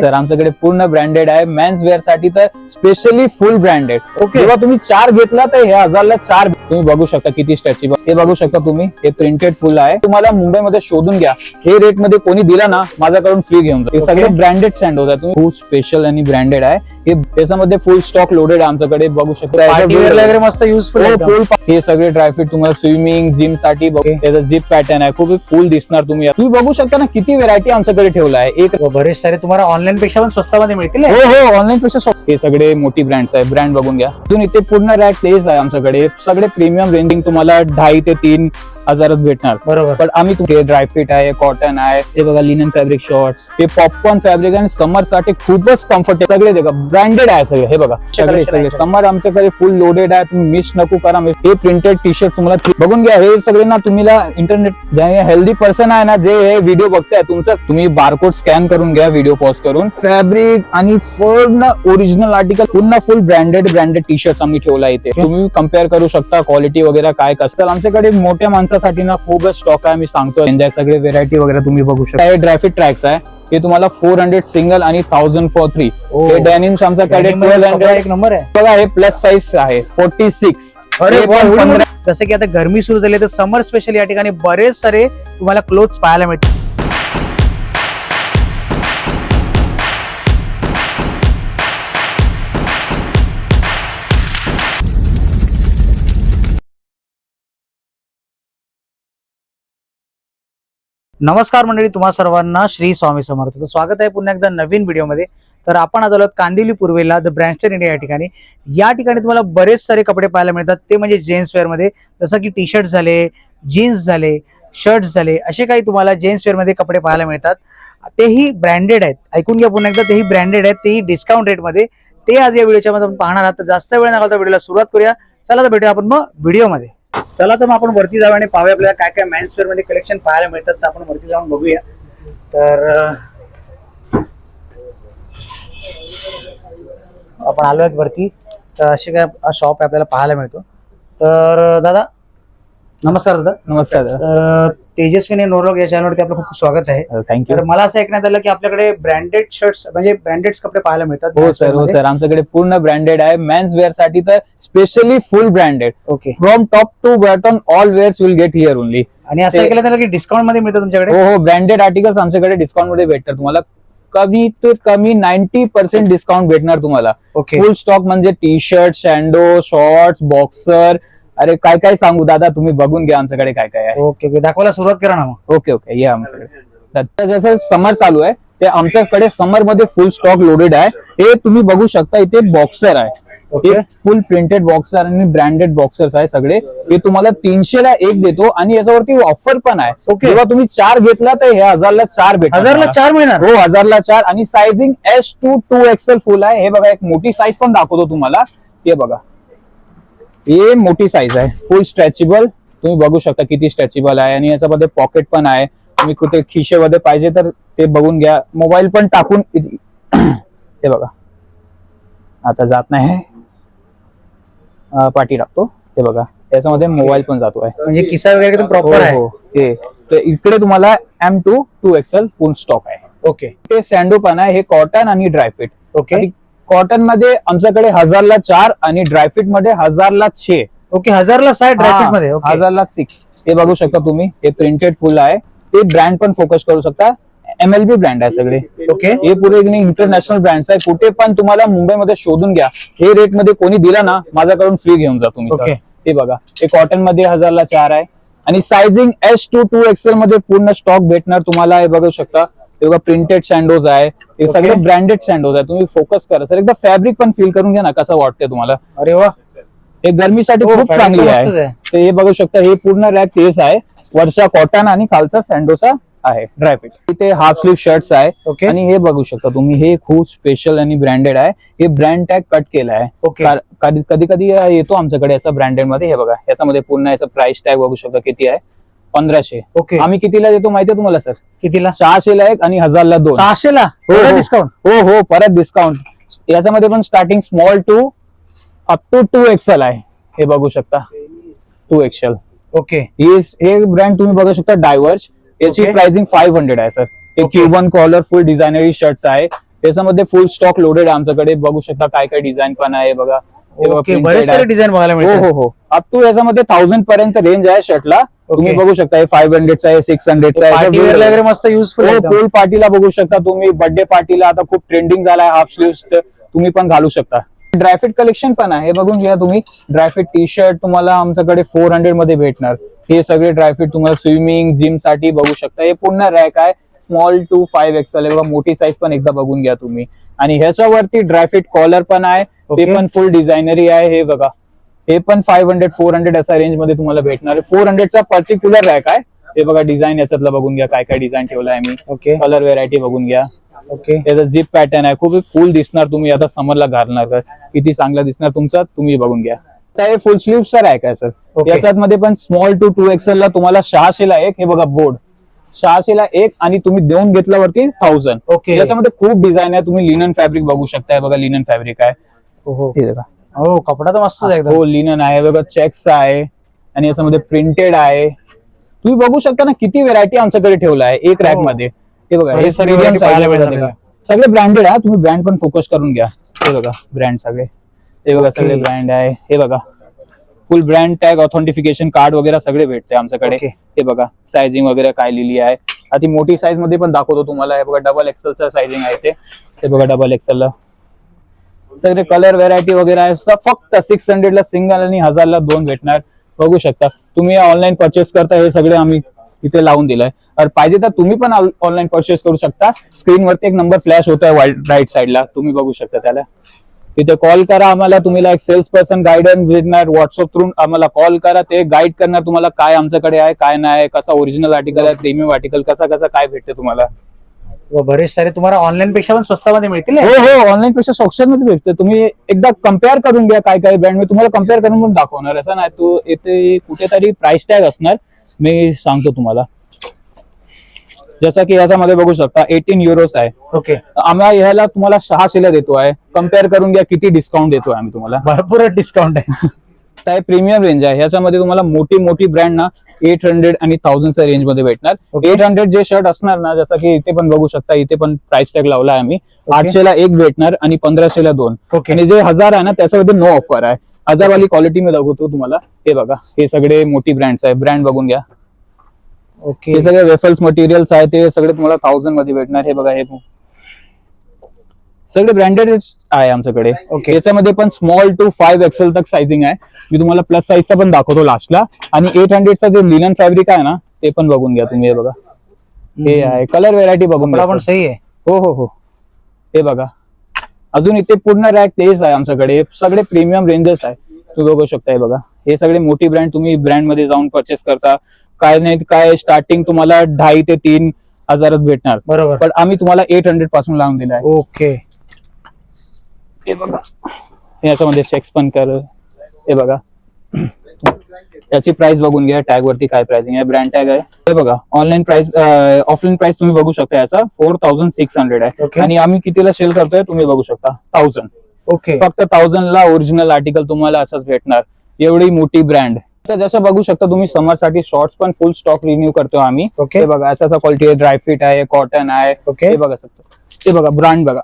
Sir आमच्याकडे पूर्ण branded आहे. मेन्स वेअरसाठी तर स्पेशली फुल ब्रँडेड ओके जेव्हा तुम्ही चार घेतला तर हे हजारला चार तुम्ही बघू शकता किती स्ट्रेचेबल हे बघू शकता तुम्ही. हे प्रिंटेड फुल आहे. तुम्हाला मुंबईमध्ये शोधून घ्या. हे रेटमध्ये कोणी दिला ना माझ्याकडून फ्री घेऊन जा. हे. सगळे ब्रँडेड सँडोज आहे तुम्ही खूप स्पेशल आणि ब्रँडेड आहे. हे त्याच्यामध्ये फुल स्टॉक लोडेड आहे आमच्याकडे. बघू शकता. मस्त युजफुल हो, हे सगळे ड्रायफ्रूट तुम्हाला स्विमिंग जिमसाठी. त्याचा झिप पॅटर्न आहे. खूप फुल दिसणार तुम्ही. तुम्ही बघू शकता ना किती व्हेरायटी आमच्याकडे ठेवला आहे. एक बरेच सारे तुम्हाला ऑनलाईन पेक्षा पण स्वस्तामध्ये मिळतील हो हो ऑनलाईन पेक्षा स्वस्त. हे सगळे मोठी ब्रँड्स आहे ब्रँड बघून घ्या. अजून इथे पूर्ण रॅक प्लेस आहे आमच्याकडे. सगळे प्रीमियम रेंजिंग तुम्हाला ढाई ते तीन हजारात भेटणार. बरोबर. पण आम्ही तुमचे ड्रायफ्रूट आहे कॉटन आहे हे बघा लिनन फॅब्रिक शॉर्ट्स हे पॉपकॉर्न फॅब्रिक आणि समरसाठी खूपच कम्फर्टेबल सगळे बघा ब्रँडेड आहे सगळे हे बघा. सगळे सगळे. समर आमच्याकडे फुल लोडेड आहे तुम्ही मिस नको करा. हे प्रिंटेड टी शर्ट तुम्हाला बघून घ्या हे सगळे ना तुम्हाला इंटरनेट हेल्दी पर्सन आहे ना जे हे व्हिडिओ बघताय तुमचं तुम्ही बारकोड स्कॅन करून घ्या व्हिडिओ पॉज करून. फॅब्रिक आणि पूर्ण ओरिजिनल आर्टिकल पूर्ण full branded branded T shirt आम्ही ठेवला इथे. तुम्ही कंपेअर करू शकता क्वालिटी वगैरे काय कसं. आमच्याकडे मोठ्या माणसासाठी ना खूपच स्टॉक आहे मी सांगतो एन्जॉय सगळे व्हेरायटी वगैरे तुम्ही बघू शकता. हे ट्रॅक्स आहे. हे तुम्हाला फोर हंड्रेड सिंगल आणि थाउजंड फॉर थ्री. हे डेनिम्स Denim मध्ये ट्वेल्व हंड्रेड एक नंबर आहे. बघा हे प्लस साईज आहे. फोर्टी सिक्स अरे. जसं की आता गरमी सुरू झाली तर समर स्पेशल या ठिकाणी बरेच सारे तुम्हाला क्लोथ्स पाहायला मिळतील. नमस्कार मंडळी तुम्हा सर्वांना श्री स्वामी समर्थ. तर स्वागत आहे पुन्हा एकदा नवीन व्हिडिओमध्ये. तर आपण आज आलो कांदिवली पूर्वेला द ब्रँचर इंडिया या ठिकाणी. या ठिकाणी तुम्हाला बरेच सारे कपडे पाहायला मिळतात. ते म्हणजे जेन्ट्स वेअरमध्ये जसं की टी शर्ट झाले जीन्स झाले शर्ट्स झाले असे काही तुम्हाला जेन्ट्स वेअरमध्ये कपडे पाहायला मिळतात. तेही ब्रँडेड आहेत. ऐकून घ्या पुन्हा एकदा तेही ब्रँडेड आहेत. तेही डिस्काउंट रेटमध्ये ते आज या व्हिडिओच्या मध्ये आपण पाहणार आहात. तर जास्त वेळ नका व्हिडिओला सुरुवात करूया. चला तर भेटूया आपण मग व्हिडिओमध्ये. चला तर मग आपण वरती जाऊ आणि पाहूया आपल्याला काय काय मॅन्स वेअरमध्ये कलेक्शन पाहायला मिळतात तर आपण वरती जाऊन बघूया. तर आपण आलो आहेत वरती. तर असे काय शॉप आपल्याला पाहायला मिळतो. तर दादा नमस्कार दादा. नमस्कार तर तेजस्विनी नोरोग या चॅनलवरती आपलं खूप स्वागत आहे. थँक्यू तर मला असं ऐकण्यात आलं की आपल्याकडे ब्रँडेड शर्ट्स म्हणजे ब्रँडेड कपडे पाहायला मिळतात हो सर हो सर आमच्याकडे पूर्ण ब्रँडेड आहे. मेन्स वेअरसाठी तर specially full branded okay from top to bottom all wears will get here only आणि असं ऐकलं त्याला की डिस्काउंटमध्ये मिळतं तुमच्याकडे? हो हो ब्रँडेड आर्टिकल्स आमच्याकडे डिस्काउंटमध्ये भेटतात तुम्हाला. कमी ते कमी नाईन्टी पर्सेंट डिस्काउंट भेटणार तुम्हाला. ओके फुल स्टॉक म्हणजे T shirt sando shorts boxer अरे काय काय सांगू दादा? तुम्ही बघून घ्या आमच्याकडे काय काय आहे. Okay okay. दाखवायला सुरुवात करा ना मग. Okay okay. या आमच्याकडे. जसं समर चालू आहे ते आमच्याकडे समरमध्ये फुल स्टॉक लोडेड आहे. हे तुम्ही बघू शकता इथे बॉक्सर आहे. ओके. फुल प्रिंटेड बॉक्सर आणि ब्रँडेड बॉक्सर्स आहे सगळे. हे तुम्हाला तीनशे ला एक देतो आणि याच्यावरती ऑफर पण आहे. ओके. जेव्हा तुम्ही चार घेतला तर हे हजारला चार भेटणार. हजारला. चार मिळणार? हो हजारला चार. आणि sizing S to two XL full आहे. हे बघा एक मोठी साईज पण दाखवतो तुम्हाला. हे बघा. हे मोठी साईज आहे. फुल स्ट्रेचेबल तुम्ही बघू शकता किती स्ट्रेचेबल आहे आणि याच्यामध्ये पॉकेट पण आहे. तुम्ही कुठे खिशेमध्ये पाहिजे तर ते बघून घ्या. मोबाईल पण टाकून हे बघा. आता जात नाही. पाठी टाकतो. हे बघा. याच्यामध्ये मोबाईल पण जातो आहे. म्हणजे किस्सा वगैरे प्रॉपर आहे हो, हो. ते तर इकडे तुम्हाला M to two XL full stock आहे. ओके ते सँडो पण आहे. हे कॉटन आणि ड्रायफ्रूट ओके कॉटनमध्ये आमच्याकडे हजारला चार आणि ड्रायफ्रूटमध्ये हजारला छे. ओके हजारला साठ ड्रायफ्रूटमध्ये ओके. हजारला सिक्स हे बघू शकता तुम्ही हे प्रिंटेड फुल आहे. ते ब्रँड पण फोकस करू शकता. एमएलबी ब्रँड आहे सगळे. ओके. हे पुरे इंटरनॅशनल ब्रँड्स आहे. कुठे पण तुम्हाला मुंबईमध्ये शोधून घ्या. हे रेटमध्ये कोणी दिला ना माझ्याकडून फ्री घेऊन जा तुम्ही Okay. हे बघा. हे कॉटनमध्ये हजारला चार आहे. आणि sizing S to two XL मध्ये पूर्ण स्टॉक भेटणार तुम्हाला हे बघू शकता. हे बघा प्रिंटेड सँडोज आहे. हे सगळे ब्रँडेड सँडोज आहे तुम्ही फोकस करा. सर एकदा फॅब्रिक पण फील करून घ्या ना कसं वाटतंय तुम्हाला. अरे वा. हे गरमीसाठी हो, खूप चांगली आहे. तर हे बघू शकता हे पूर्ण रॅक तेच आहे. वरचा कॉटन आणि खालचा सँडोचा आहे. ड्रायफ्रूट इथे हाफ स्लीव शर्ट्स आहे. ओके आणि हे बघू शकता तुम्ही हे खूप स्पेशल आणि ब्रँडेड आहे. हे ब्रँड टॅग कट केला आहे. ओके कधी कधी येतो आमच्याकडे असं ब्रँडेडमध्ये. हे बघा याच्यामध्ये पूर्ण याचा प्राइस टॅग बघू शकता किती आहे. पंधराशे. ओके. आम्ही कितीला देतो माहितीये तुम्हाला सर? कितीला? सहाशेला एक आणि हजारला दोन. सहाशेला? हो, हो. डिस्काउंट हो हो परत डिस्काउंट याच्यामध्ये पण starting small to up to two XL आहे. हे बघू शकता. Two XL okay. हे हे ब्रँड तुम्ही बघू शकता डायवर्ज याची. प्राइसिंग फाईव्ह हंड्रेड आहे सर. हे. क्युबन कॉलर फुल डिझायनरी शर्ट्स आहे. त्याच्यामध्ये फुल स्टॉक लोडेड आहे आमच्याकडे. बघू शकता काय काय डिझाईन पण आहे बघा. हे बरेच. सारे डिझाईन बघायला हो मिळतात. हो हो. अप टू याच्यामध्ये थाउजंड पर्यंत रेंज आहे शर्टला तुम्ही. बघू शकता हे फाईव्ह हंड्रेडचा आहे सिक्स हंड्रेडचा वगैरे मस्त युजफुल फुल पार्टीला बघू शकता तुम्ही. बर्थडे पार्टीला आता खूप ट्रेंडिंग झालाय हाफ स्लीव्ह तुम्ही पण घालू शकता. ड्रायफिट कलेक्शन पण आहे. हे बघून घ्या तुम्ही. ड्रायफिट टी शर्ट तुम्हाला आमच्याकडे फोर हंड्रेडमध्ये भेटणार. हे सगळे ड्रायफिट तुम्हाला स्विमिंग जिमसाठी बघू शकता. हे पूर्ण रॅक आहे. स्मॉल टू फाईव्ह एक्सेल आहे. बघा मोठी साईज पण एकदा बघून घ्या तुम्ही. आणि ह्याच्यावरती ड्रायफिट कॉलर पण आहे. ते पण फुल डिझायनरी आहे. हे बघा. हे पण फाईव्ह हंड्रेड फोर हंड्रेड असा रेंजमध्ये तुम्हाला भेटणार आहे. फोर हंड्रेडचा पर्टिक्युलर रॅक आहे. हे बघा डिझाईन याच्यातलं बघून घ्या काय काय डिझाईन ठेवलं आहे मी ओके कलर व्हेरायटी बघून घ्या. ओके त्याचा झिप पॅटर्न आहे. खूप कूल दिसणार तुम्ही आता समरला घालणार. किती चांगला दिसणार तुमचा तुम्ही बघून घ्या. तर हे फुल स्लीव्ह रॅक आहे सर. याच्यात मध्ये पण स्मॉल टू टू एक्सेल ला तुम्हाला सहाशेला एक हे बघा बोर्ड सहाशेला एक आणि तुम्ही देऊन घेतल्यावरती थाउजंड ओके याच्यामध्ये खूप डिझाईन आहे. तुम्ही लिनन फॅब्रिक बघू शकताय. बघा लिनन फॅब्रिक आहे. हो कपडा तर मस्तच आहे एकदम. हो लिनन आहे बघा चेक्स आहे आणि याच्यामध्ये प्रिंटेड आहे. तुम्ही बघू शकता ना किती व्हेरायटी आमच्याकडे ठेवलं आहे एक रॅक हो. मध्ये. हे बघा हे बघा. सगळे ब्रँडेड आहे तुम्ही ब्रँड पण फोकस करून घ्या. हे बघा ब्रँड सगळे. हे बघा. सगळे ब्रँड आहे. हे बघा. Full brand tag authentification card वगैरे सगळे भेटते आमच्याकडे. हे बघा सायझिंग वगैरे काय लिहिली आहे. आता ती मोठी साईजमध्ये पण दाखवतो तुम्हाला. हे बघा डबल एक्सेलचं सायझिंग आहे ते. हे बघा डबल एक्सेलला सगळे कलर व्हेरायटी वगैरे आहे. फक्त सिक्स हंड्रेड ला सिंगल आणि हजारला दोन भेटणार. बघू शकता. तुम्ही ऑनलाईन परचेस करता हे सगळे आम्ही इथे लावून दिलंय. तर पाहिजे तर तुम्ही पण ऑनलाईन परचेस करू शकता. स्क्रीनवरती एक नंबर फ्लॅश होत आहे राईट साईडला तुम्ही बघू शकता त्याला. तिथे कॉल करा आम्हाला. तुम्हाला एक सेल्स पर्सन गायडन्स भेटणार. व्हॉट्सअप थ्रू आम्हाला कॉल करा. ते गाईड करणार तुम्हाला काय आमच्याकडे आहे काय नाही कसा ओरिजिनल आर्टिकल आहे प्रीमियम आर्टिकल कसा कसा काय भेटते तुम्हाला. बरेच सारे तुम्हाला ऑनलाईन पेक्षा पण स्वस्तामध्ये मिळतील हो हे? ऑनलाईन पेक्षा सॉक्शनमध्ये भेटते. तुम्ही एकदा कंपेअर करून घ्या काय काय ब्रँड मी तुम्हाला कंपेअर करून पण दाखवणार. असं नाही तू इथे कुठेतरी प्राइस टॅग असणार. मी सांगतो तुम्हाला. जसं की याच्यामध्ये बघू शकता एटीन युरोस आहे. ओके आम्ही ह्याला तुम्हाला सहाशेला देतो आहे कंपेअर करून घ्या किती डिस्काउंट देतोय आम्ही तुम्हाला. भरपूर डिस्काउंट आहे. तर प्रीमियम रेंज आहे. ह्याच्यामध्ये तुम्हाला मोठी मोठी ब्रँड ना एट हंड्रेड आणि थाउजंडच्या रेंजमध्ये भेटणार. एट हंड्रेड जे शर्ट असणार ना जसं की इथे पण बघू शकता इथे पण प्राइस टॅग लावला आहे आम्ही. आठशेला एक भेटणार आणि पंधराशेला दोन. ओके आणि जे हजार आहे ना त्याच्यामध्ये नो ऑफर आहे. हजार वाली क्वालिटी मी दाखवतो तुम्हाला. हे बघा हे सगळे मोठी ब्रँड्स आहे. ब्रँड बघून घ्या. ओके हे सगळे वेफल्स मटेरियल्स आहे ते सगळे तुम्हाला थाउजंडमध्ये भेटणार. हे बघा हे सगळे ब्रँडेड आहे आमच्याकडे. Okay. याच्यामध्ये पण स्मॉल टू फाईव्ह एक्सेल तक साइजिंग आहे. मी तुम्हाला प्लस साईजचा पण दाखवतो लास्टला आणि एट हंड्रेडचा जे लिनन फॅब्रिक आहे ना ते पण बघून घ्या तुम्ही हे बघा. हे आहे कलर व्हेरायटी बघून घ्या पण sir. सही आहे. हो हो हो. हे बघा. अजून इथे पूर्ण रॅक तेच आहे आमच्याकडे. हे सगळे प्रीमियम रेंजेस आहे. तुम्ही बघू शकता हे बघा. हे सगळे मोठी ब्रँड तुम्ही ब्रँडमध्ये जाऊन परचेस करता. काय नाही काय स्टार्टिंग तुम्हाला ढाई ते तीन हजारात भेटणार. बरोबर. पण आम्ही तुम्हाला एट हंड्रेडपासून लावून दिला आहे ओके हे बघा. याच्यामध्ये चेक्स पण कर. हे बघा. याची प्राइस बघून घ्या. टॅग वरती काय प्राइसिंग आहे. ब्रँड टॅग आहे. हे बघा. ऑनलाईन प्राइस ऑफलाईन प्राइस तुम्ही बघू शकता याचा. फोर थाउजंड सिक्स हंड्रेड आहे. Okay. आणि आम्ही कितीला सेल करतोय तुम्ही बघू शकता. थाउजंड ओके फक्त थाउजंड ला ओरिजिनल आर्टिकल तुम्हाला असंच भेटणार. एवढी मोठी ब्रँड तर जसं बघू शकता तुम्ही समरसाठी शॉर्ट्स पण फुल स्टॉक रिन्यू करतो आम्ही. ओके हे बघा असा क्वालिटी आहे. ड्रायफिट आहे कॉटन आहे. ओके हे बघा शकतो हे बघा ब्रँड बघा.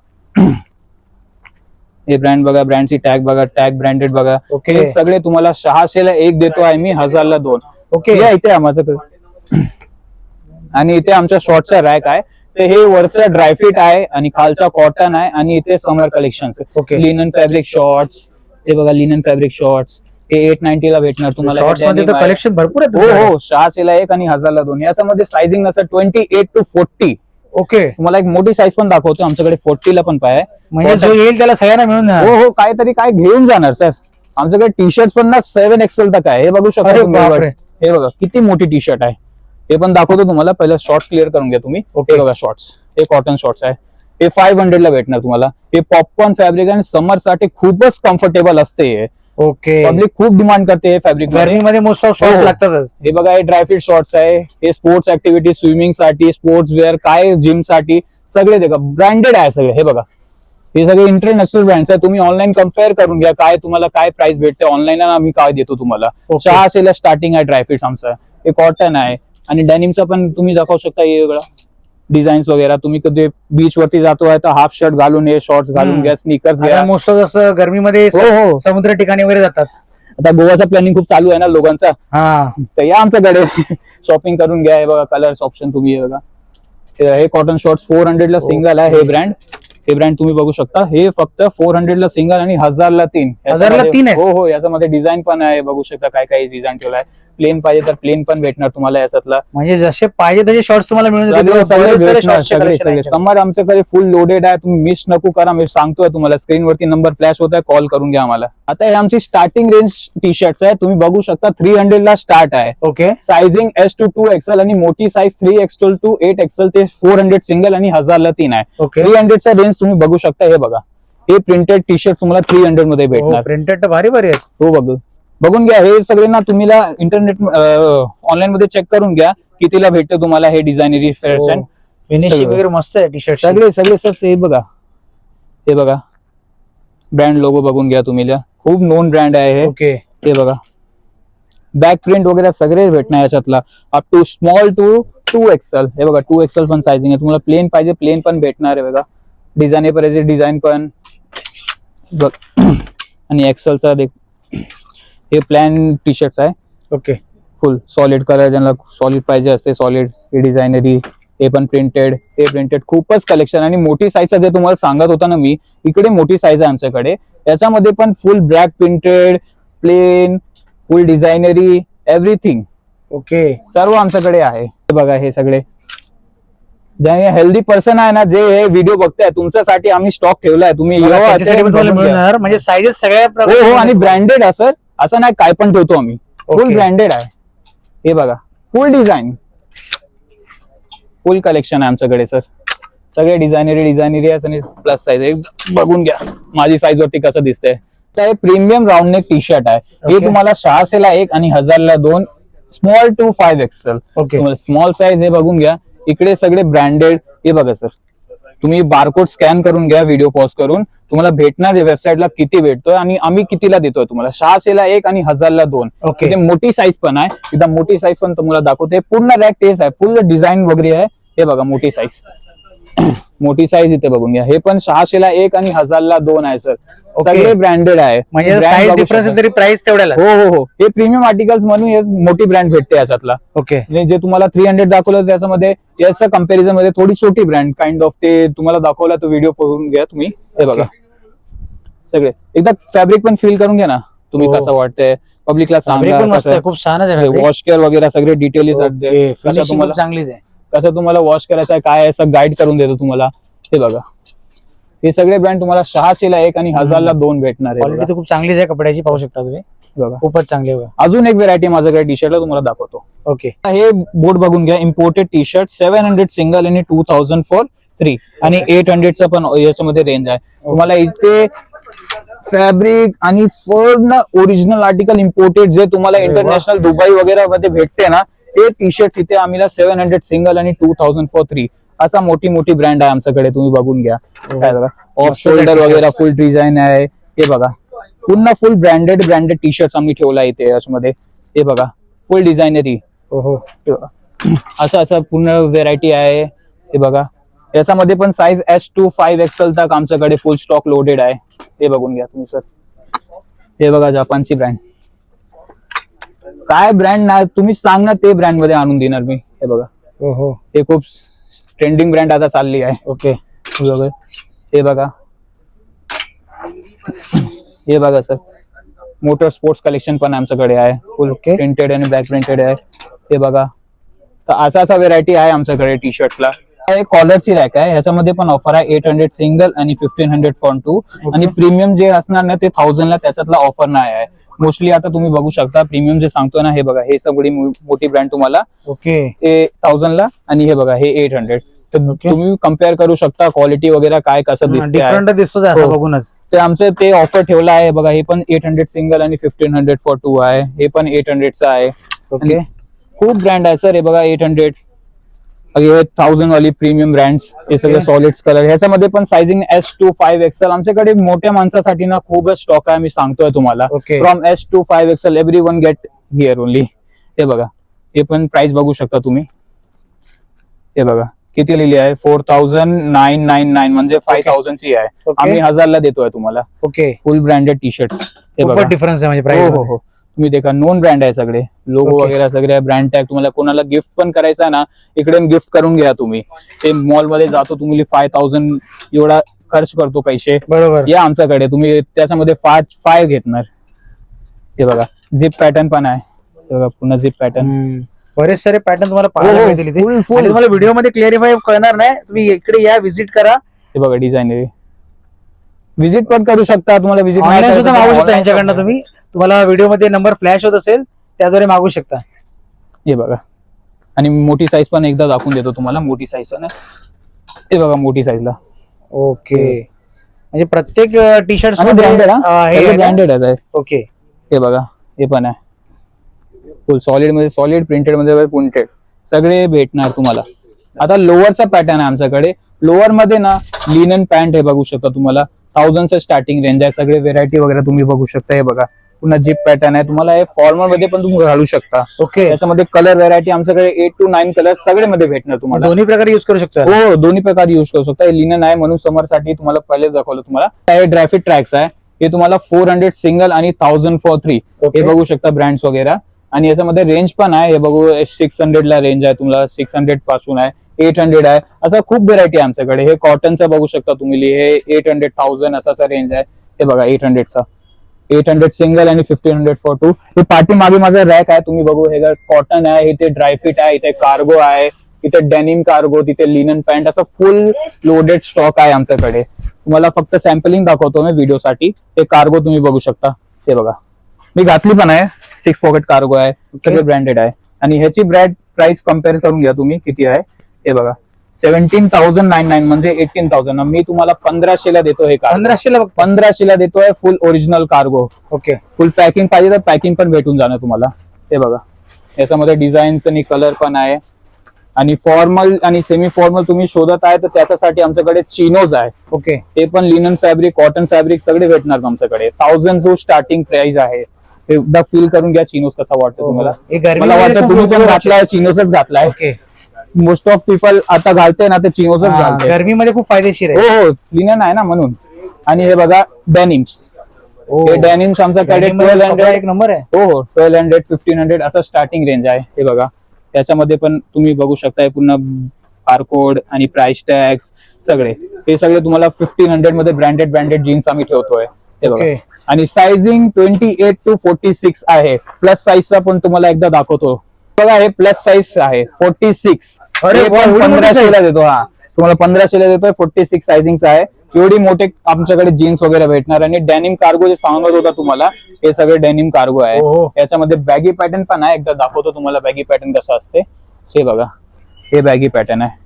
हे ब्रँड बघा ब्रँडची टॅग बघा टॅग ब्रँडेड बघा. ओके हे सगळे तुम्हाला सहाशेला एक देतो आहे मी हजारला दोन. ओके या इथे माझ्याकडे आणि इथे आमच्या शॉर्टचा रॅक आहे. ते हे वरचं ड्रायफिट आहे आणि खालचा कॉटन आहे आणि इथे summer collection okay linen fabric shorts हे बघा लिनन फॅब्रिक शॉर्ट्स हे एट नाईन्टी ला भेटणार तुम्हाला. शॉर्ट्स हे मध्ये denim तर आहे. कलेक्शन भरपूर आहे हो तुमच्याकडे. हो सहाशेला एक आणि हजारला दोन. याच्यामध्ये सायझिंग नसतं twenty eight to forty okay तुम्हाला एक मोठी साईज पण दाखवतो. आमच्याकडे 40 ला पण पाय. म्हणजे जो येईल त्याला सगळ्यांना मिळून जाणार. हो हो काहीतरी काय घेऊन जाणार सर आमच्याकडे टी शर्ट पण ना सेव्हन एक्सेल तक आहे. हे बघू शकता अरे तुम्ही बापरे. हे बघा किती मोठी टी शर्ट आहे. हे पण दाखवतो तुम्हाला. पहिलं शॉर्ट्स क्लिअर करून घ्या तुम्ही. हे बघा शॉर्ट्स हे कॉटन शॉर्ट्स आहे. हे फाईव्ह हंड्रेड ला भेटणार तुम्हाला. हे पॉपकॉर्न फॅब्रिक आणि समरसाठी खूपच कम्फर्टेबल असते हे. ओके पब्लिक खूप डिमांड करते हे फॅब्रिक गरमीमध्ये मोस्ट ऑफ शॉर्ट्स. लागतातच. हे बघा हे ड्रायफ्रूट शॉर्ट्स आहे. हे स्पोर्ट्स ऍक्टिव्हिटी स्विमिंगसाठी स्पोर्ट्स वेअर काय जिमसाठी सगळे ते ब्रँडेड आहे सगळे. हे बघा. हे सगळे इंटरनॅशनल ब्रँड्स आहे. तुम्ही ऑनलाईन कंपेअर करून घ्या काय तुम्हाला काय प्राइस भेटते. ऑनलाईन आम्ही काय देतो तुम्हाला. Okay. सहाशेला स्टार्टिंग आहे ड्रायफ्रुट्स आमचं. हे कॉटन आहे. आणि डेनिमचा पण तुम्ही दाखवू शकता हे वेगळा. डिझाईन्स वगैरे तुम्ही कधी बीच वरती जातो आहे तर हाफ शर्ट घालून हे शॉर्ट्स घालून. घ्या स्निकर्स घ्या. मोस्ट ऑफ जसं गरमीमध्ये हो हो. समुद्र ठिकाणी वगैरे जातात. आता गोवाचा प्लॅनिंग खूप चालू आहे ना लोकांचा? हा. तर या आमच्याकडे. शॉपिंग करून घ्या हे बघा कलर्स ऑप्शन तुम्ही हे बघा. हे- कॉटन शॉर्ट्स फोर हंड्रेड ला सिंगल आहे हे. ब्रँड हे ब्रँड तुम्ही बघू शकता. हे फक्त फोर हंड्रेड ला सिंगल आणि हजार ला तीन हजारला तीन आहे? हो हो याच्यामध्ये डिझाईन पण आहे बघू शकता काय काय डिझाईन ठेवलाय प्लेन पाहिजे तर प्लेन पण भेटणार तुम्हाला याच्यातला. म्हणजे जसे पाहिजे तसे शॉर्ट्स तुम्हाला मिळून. सगळे आहे. समर आमच्याकडे फुल लोडेड आहे. तुम्ही मिस नको करा. मी सांगतोय तुम्हाला. स्क्रीन वरती नंबर फ्लॅश होत आहे कॉल करून घ्या आम्हाला. आता हे आमची स्टार्टिंग रेंज टी शर्ट्स आहे. तुम्ही बघू शकता थ्री हंड्रेड ला स्टार्ट आहे. Okay sizing S to two XL आणि मोठी size three XL to eight XL ते फोर हंड्रेड सिंगल आणि हजारला तीन आहे. थ्री हंड्रेडचा रेंज तुम्ही बघू शकता हे बघा. हे प्रिंटेड टी शर्ट तुम्हाला थ्री हंड्रेडमध्ये भेटणार. प्रिंटेड तर भारी भारी आहेत. हो बघ. बघून घ्या हे सगळे ना तुम्हीला इंटरनेट ऑनलाईन मध्ये चेक करून घ्या कितीला भेटतं तुम्हाला हे डिझायनरी फॅशन फिनिशिंग सगळं. वगैरे मस्त आहे टी शर्ट सगळे सगळे सर हे बघा. हे बघा. ब्रँड लोगो बघून घ्या तुम्ही खूप नोन ब्रँड आहे हे. ओके हे बघा. बॅक प्रिंट वगैरे सगळे भेटणार याच्यातला. Up to small to two XL हे बघा टू एक्सेल पण सायझिंग आहे. तुम्हाला प्लेन पाहिजे प्लेन पण भेटणार आहे बघा. डिझाईन पाहिजे डिझाईन पण. बघ. आणि एक्सेलचा देख हे प्लॅन टी शर्ट्स आहे. ओके. फुल सॉलिड कलर ज्यांना सॉलिड पाहिजे असते सॉलिड हे डिझायनरी हे पण प्रिंटेड हे प्रिंटेड खूपच कलेक्शन आणि मोठी साईजचं जे तुम्हाला सांगत होता ना मी इकडे मोठी साईज आहे आमच्याकडे. याच्यामध्ये पण full black printed plain full डिझायनरी everything okay. सर्व आमच्याकडे आहे. हे बघा हे सगळे. जे हेल्दी पर्सन आहे ना जे हे व्हिडिओ बघताय तुमच्यासाठी आम्ही स्टॉक ठेवलाय. तुम्ही म्हणजे साईजेस सगळ्या हो हो आणि ब्रँडेड आहे सर असं नाही काय पण ठेवतो आम्ही. फुल. ब्रँडेड आहे. हे बघा. फुल डिझाईन फुल कलेक्शन आहे आमच्याकडे सर सगळे डिझायनरी डिझायनरी आहे आणि प्लस साईज एकदम बघून घ्या. माझी साईज वरती कसं दिसतंय. तर हे premium round neck T shirt आहे. हे. तुम्हाला सहाशेला एक आणि हजारला दोन. Small to five XL small size हे बघून घ्या. इकडे सगळे ब्रँडेड हे बघा सर तुम्ही बारकोड स्कॅन करून घ्या व्हिडिओ पॉज करून. तुम्हाला भेटणार वेबसाईटला किती भेटतोय आणि आम्ही कितीला देतोय तुम्हाला. सहाशेला एक आणि हजारला दोन. ओके इथे मोठी साईज पण आहे. एकदम मोठी साईज पण तुम्हाला दाखवते. पूर्ण रॅक तेच आहे. पूर्ण डिझाईन वगैरे आहे. हे बघा मोठी साईज मोठी साईज इथे बघून घ्या. हे पण सहाशेला एक आणि हजारला दोन आहे सर सगळे ब्रँडेड आहे. म्हणजे साईज डिफरन्स. तरी प्राइस तेवढ्याला हो हो हो. हे प्रीमियम आर्टिकल्स म्हणून हे मोठी ब्रँड भेटते याच्यातला. ओके जे तुम्हाला थ्री हंड्रेड दाखवलं त्याच्यामध्ये याच्या कंपॅरिझनमध्ये थोडी छोटी ब्रँड काइंड ऑफ ते तुम्हाला दाखवला तो व्हिडिओ बघून घ्या तुम्ही. हे बघा. सगळे. एकदा फॅब्रिक पण फील करून घ्या ना. तुम्ही हो. कसं वाटतंय? पब्लिकला आहे. खूप छानच आहे. वॉश केअर वगैरे सगळे खूप चांगलीच आहे. कसं तुम्हाला वॉश करायचं आहे काय आहे असं गाईड करून देतो तुम्हाला. हे बघा. हे सगळे ब्रँड तुम्हाला सहाशेला एक आणि हजारला दोन भेटणार आहे क्वालिटी बघा. तर खूप चांगलीच आहे कपड्याची पाहू शकता तुम्ही. बघा. खूपच चांगली आहे बघा. अजून एक व्हेरायटी माझ्याकडे टी शर्टला तुम्हाला दाखवतो. ओके हे बोर्ड बघून घ्या imported T shirt seven hundred single आणि टू थाउजंड फॉर थ्री आणि एट हंड्रेडचा पण याच्यामध्ये रेंज आहे. तुम्हाला इथे फॅब्रिक आणि पूर्ण ओरिजिनल आर्टिकल इम्पोर्टेड जे तुम्हाला अरे वा. इंटरनॅशनल दुबई वगैरे मध्ये भेटते ना ते टी शर्ट इथे आम्हाला सेव्हन हंड्रेड सिंगल आणि टू थाउजंड फॉर थ्री असा मोठी मोठी ब्रँड आहे आमच्याकडे तुम्ही बघून घ्या. काय बघा ऑफ आहे शोल्डर. वगैरे फुल डिझाईन आहे. हे बघा पूर्ण full branded branded T shirt आम्ही ठेवला इथे याच्यामध्ये. हे बघा फुल डिझायनरी हो हो असं असं पूर्ण व्हेरायटी आहे. हे बघा. याच्यामध्ये पण size S to five XL तक आमच्याकडे फुल स्टॉक लोडेड आहे. हे बघून घ्या तुम्ही सर हे बघा जपानची ब्रँड काय ब्रँड ना तुम्ही सांग ना ते ब्रँडमध्ये आणून देणार मी. हे बघा. हो हो हे खूप ट्रेंडिंग ब्रँड आता चालली आहे. ओके. हे बघा हे बघा. हे बघा सर मोटर स्पोर्ट्स कलेक्शन पण आमच्याकडे आहे. फुल. प्रिंटेड आणि ब्लॅक प्रिंटेड आहे. हे बघा. तर असा असा व्हेरायटी आहे आमच्याकडे टी शर्ट्सला कॉलरची रॅक आहे. ह्याच्यामध्ये पण ऑफर आहे एट हंड्रेड सिंगल आणि फिफ्टीन हंड्रेड फॉन टू आणि प्रीमियम जे असणार ना ते थाउजंडला त्याच्यातला ऑफर नाही आहे. मोस्टली आता तुम्ही बघू शकता प्रीमियम जे सांगतोय ना हे बघा हे सगळी मोठी ब्रँड तुम्हाला ओके हे थाउजंडला आणि हे बघा हे एट हंड्रेड तर. तुम्ही कंपेअर करू शकता क्वालिटी वगैरे काय कसं दिसते हो. बघूनच. ते आमचं ते ऑफर ठेवलं आहे बघा हे पण एट हंड्रेड सिंगल आणि फिफ्टीन हंड्रेड फॉर टू आहे. हे पण एट हंड्रेडचं आहे. ओके खूप ब्रँड आहे सर हे बघा एट हंड्रेड थाउजंड वाली प्रीमियम ब्रँड्स हे सगळे. सॉलिड्स कलर ह्याच्यामध्ये पण sizing S to five XL आमच्याकडे मोठ्या माणसासाठी ना खूपच स्टॉक आहे मी सांगतोय तुम्हाला. From S to five XL every one get here only हे बघा. हे पण प्राइस बघू शकता तुम्ही. हे बघा. किती लिहिली आहे? Four thousand nine nine nine म्हणजे फाईव्ह थाउजंड ची आहे. आम्ही हजारला देतोय तुम्हाला. Okay full branded T shirt हे बघा. डिफरन्स आहे म्हणजे प्राइस हो हो. तुम्ही देखा नोन ब्रँड आहे सगळे. Logo Okay. वगैरे सगळे ब्रँड टॅग तुम्हाला कोणाला गिफ्ट पण करायचा आहे ना इकडे गिफ्ट करून घ्या तुम्ही. ते मॉलमध्ये जातो तुम्ही फाय थाउजंड एवढा खर्च करतो पैसे. बरोबर. या आमच्याकडे. तुम्ही त्याच्यामध्ये पाच फाय घेतणार. हे बघा झिप पॅटर्न पण आहे. हे बघा पुन्हा झिप पॅटर्न. बरेच सारे पॅटर्न तुम्हाला पाहायला हो, मिळतील full. आणि तुम्हाला व्हिडिओमध्ये क्लिअरिफाय कळणार नाही. तुम्ही इकडे या व्हिजिट करा. हे बघा डिझाईन विजिट पण करू शकता तुम्हाला ऑनलाईन सुद्धा मागू शकता यांच्याकडनं तुम्ही. तुम्हाला व्हिडिओमध्ये नंबर फ्लॅश होत असेल त्याद्वारे मागू शकता. हे बघा. आणि मोठी साईज पण एकदा दाखवून देतो तुम्हाला मोठी साईज ना. हे बघा मोठी साईजला ओके. म्हणजे प्रत्येक टी शर्ट ब्रँडेड ब्रँडेड आहे ओके. हे बघा हे पण आहे. फुल सॉलिडमध्ये सॉलिड प्रिंटेडमध्ये प्रिंटेड सगळे भेटणार तुम्हाला. आता लोअरचा पॅटर्न आहे आमच्याकडे. लोअरमध्ये ना लिनन पॅन्ट हे बघू शकता तुम्हाला. थाउजंडचं स्टार्टिंग रेंज आहे. सगळे व्हेरायटी वगैरे तुम्ही बघू शकता. हे बघा. पुन्हा जीप पॅटर्न आहे. तुम्हाला हे फॉर्मलमध्ये पण तुम्ही घालू शकता. ओके त्याच्यामध्ये कलर व्हेरायटी आमच्याकडे एट टू नाईन कलर सगळे मध्ये भेटणार तुम्हाला. दोन्ही प्रकारे युज करू शकतो? हो दोन्ही प्रकार युज करू शकता. हे लिनन आहे म्हणून समरसाठी तुम्हाला पहिले दाखवलं तुम्हाला. हे ड्रायफिट ट्रॅक्स आहे. हे तुम्हाला फोर हंड्रेड सिंगल आणि थाउजंड फॉर थ्री. हे बघू शकता ब्रँड्स वगैरे. आणि याच्यामध्ये रेंज पण आहे. हे बघू सिक्स हंड्रेड ला रेंज आहे तुम्हाला. सिक्स हंड्रेडपासून आहे. एट हंड्रेड आहे. असं खूप व्हेरायटी आहे आमच्याकडे. हे कॉटनचं बघू शकता तुम्ही. हे एट हंड्रेड थाउजंड असा रेंज आहे. हे बघा एट हंड्रेडचा एट हंड्रेड सिंगल आणि फिफ्टीन हंड्रेड फॉर टू हे पाठी मागे माझा रॅक आहे तुम्ही बघू हे कॉटन आहे इथे ड्रायफिट आहे इथे कार्गो आहे इथे डेनिम कार्गो तिथे लिनन पॅन्ट असं फुल लोडेड स्टॉक आहे आमच्याकडे. तुम्हाला फक्त सॅम्पलिंग दाखवतो मी व्हिडिओ साठी हे कार्गो तुम्ही बघू शकता. हे बघा. मी घातली पण आहे. सिक्स पॉकेट कार्गो आहे. सगळे ब्रँडेड आहे. आणि ह्याची ब्रँड प्राइस कंपेअर करून घ्या तुम्ही किती आहे. हे बघा. सेव्हन्टीन थाउजंड नाईन नाईन म्हणजे एटीन थाउजंड. मी तुम्हाला पंधराशेला देतो हे कार्गो पंधराशेला बघ पंधराशेला देतोय full original cargo okay. Full packing पाहिजे तर पॅकिंग पण भेटून जाणार तुम्हाला. हे बघा. याच्यामध्ये डिझाईन्स आणि कलर पण आहे. आणि फॉर्मल आणि सेमी फॉर्मल तुम्ही शोधत आहे तर त्याच्यासाठी आमच्याकडे चिनोज आहे. ओके. ते पण लिनन फॅब्रिक कॉटन फॅब्रिक सगळे भेटणार आमच्याकडे. थाउजंड जो स्टार्टिंग प्राइस आहे ते एकदा फील करून घ्या चिनोज कसा वाटतो तुम्हाला. हे गरमी मला वाटतं तुम्ही पण घातलाय चिनोजच घातलाय. ओके. मोस्ट ऑफ पीपल आता घालते ना ते चिनोजच घालते. गरमीमध्ये खूप फायदेशीर हो आहे. हो लिनन आहे ना म्हणून. आणि हे बघा डेनिम्स. हो. हे डेनिम्स आमच्याकडे मध्ये ट्वेल्व हंड्रेड एक नंबर आहे. हो हो ट्वेल्व हंड्रेड फिफ्टीन हंड्रेड असं स्टार्टिंग रेंज आहे. हे बघा. त्याच्यामध्ये पण तुम्ही बघू शकताय पुन्हा बारकोड आणि प्राइस टॅक्स सगळे. हे सगळे तुम्हाला फिफ्टीन हंड्रेडमध्ये ब्रँडेड ब्रँडेड जीन्स आम्ही ठेवतोय. हे Okay. आणि sizing twenty eight to forty six आहे प्लस साईजचा पण तुम्हाला एकदा दाखवतो. बघा हे प्लस साईज आहे. फोर्टी सिक्स मोठी पंधराशेला देतो हा. तुम्हाला पंधराशेला देतोय फोर्टी सिक्स सायझिंग आहे. एवढी मोठे आमच्याकडे जीन्स वगैरे भेटणार आणि डेनिम कार्गो जे सांगत होता तुम्हाला हे सगळे डेनिम कार्गो आहे. याच्यामध्ये बॅगी पॅटर्न पण आहे. एकदा दाखवतो तुम्हाला बॅगी पॅटर्न कसं असते. हे बघा हे बॅगी पॅटर्न आहे.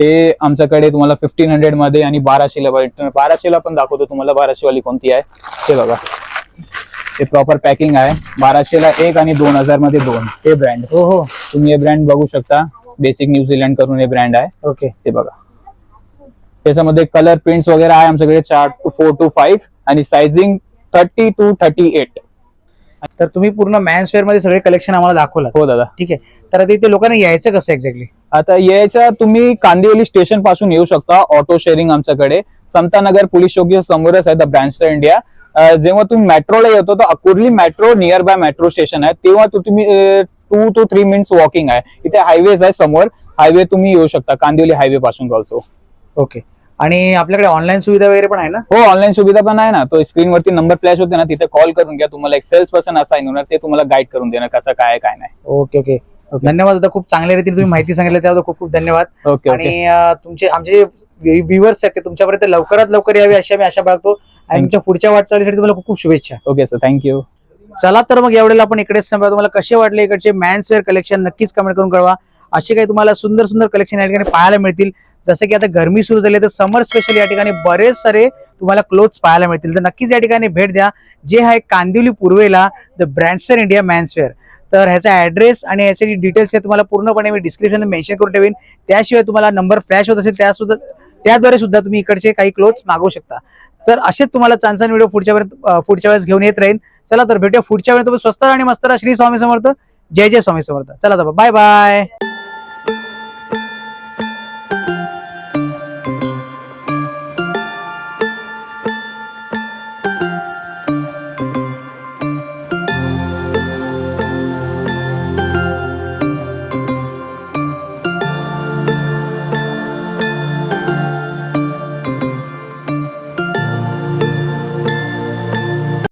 ते आमच्याकडे तुम्हाला फिफ्टीन हंड्रेडमध्ये आणि बाराशेला बाराशेला पण दाखवतो तुम्हाला बाराशे वाली कोणती आहे. हे बघा. हे प्रॉपर पॅकिंग आहे. बाराशेला एक आणि दोन हजारमध्ये दोन. हे ब्रँड हो हो. तुम्ही हे ब्रँड बघू शकता. बेसिक न्यूझीलंड करून हे ब्रँड आहे. ओके हे बघा. त्याच्यामध्ये कलर प्रिंट्स वगैरे आहे आमच्याकडे. चार टू फोर टू फाईव्ह आणि sizing thirty two thirty eight तर तुम्ही पूर्ण मॅन्स वेअरमध्ये सगळे कलेक्शन आम्हाला दाखवलं हो दादा. ठीक आहे. तर आता इथे लोकांना यायचं कसं एक्झॅक्टली आता यायच्या तुम्ही कांदिवली स्टेशनपासून येऊ शकता. ऑटो शेअरिंग आमच्याकडे. समतानगर पोलीस चौकी समोरच आहे द ब्रँच इंडिया जेव्हा तुम्ही मेट्रोला येतो तर Akurli metro near by metro station आहे. तेव्हा तू तुम्ही two to three minutes walking आहे. इथे हायवेज आहे समोर. हायवे तुम्ही येऊ शकता. कांदिवली हायवे पासून ऑल्सो ओके आणि आपल्याकडे ऑनलाईन सुविधा वगैरे पण आहे ना? हो ऑनलाईन सुविधा पण आहे ना. तो स्क्रीन वरती नंबर फ्लॅश होते ना तिथे कॉल करून घ्या. तुम्हाला एक सेल्स पर्सन असाइन होणार ते तुम्हाला गाईड करून देणार कसं काय काय नाही. ओके ओके धन्यवाद. दादा खूप चांगल्या रीतीने तुम्ही माहिती सांगितलं त्याबद्दल खूप खूप धन्यवाद. ओके आणि तुमचे आमचे व्ह्युअर्स आहेत ते तुमच्यापर्यंत लवकरात लवकर यावे अशी आम्ही आशा बाळगतो. आणि तुमच्या पुढच्या वाटचालीसाठी तुम्हाला खूप खूप शुभेच्छा. ओके सर थँक्यू चला तर मग यावेळेला आपण इकडेच संपा तुम्हाला कसे वाटले इकडचे मॅन्स वेअर कलेक्शन नक्कीच कमेंट करून कळवा. असे काही तुम्हाला सुंदर सुंदर कलेक्शन या ठिकाणी पाहायला मिळतील. जसं की आता गरमी सुरू झाली आहे, तर समर स्पेशल या ठिकाणी बरेच सारे तुम्हाला क्लोथ्स पाहायला मिळतील. तर नक्कीच या ठिकाणी भेट द्या. जे आहे कांदिवली पूर्वेला the Brandster India men's wear तर ह्याचा ऍड्रेस आणि ह्याचे जे डिटेल्स आहेत तुम्हाला पूर्णपणे मी डिस्क्रिप्शन मेन्शन करून ठेवेन. त्याशिवाय तुम्हाला नंबर फ्लॅश होत असेल त्या सुद्धा त्याद्वारे सुद्धा तुम्ही इकडचे काही क्लोथ्स मागवू शकता. तर असेच तुम्हाला चांगला व्हिडिओ पुढच्या वेळेस पुढच्या वेळेस घेऊन येत राहील चला तर भेटूया पुढच्या वेळेस तुम्ही स्वस्त आणि मस्त राहा. श्री स्वामी समर्थ. जय जय स्वामी समर्थ. चला तर बाय बाय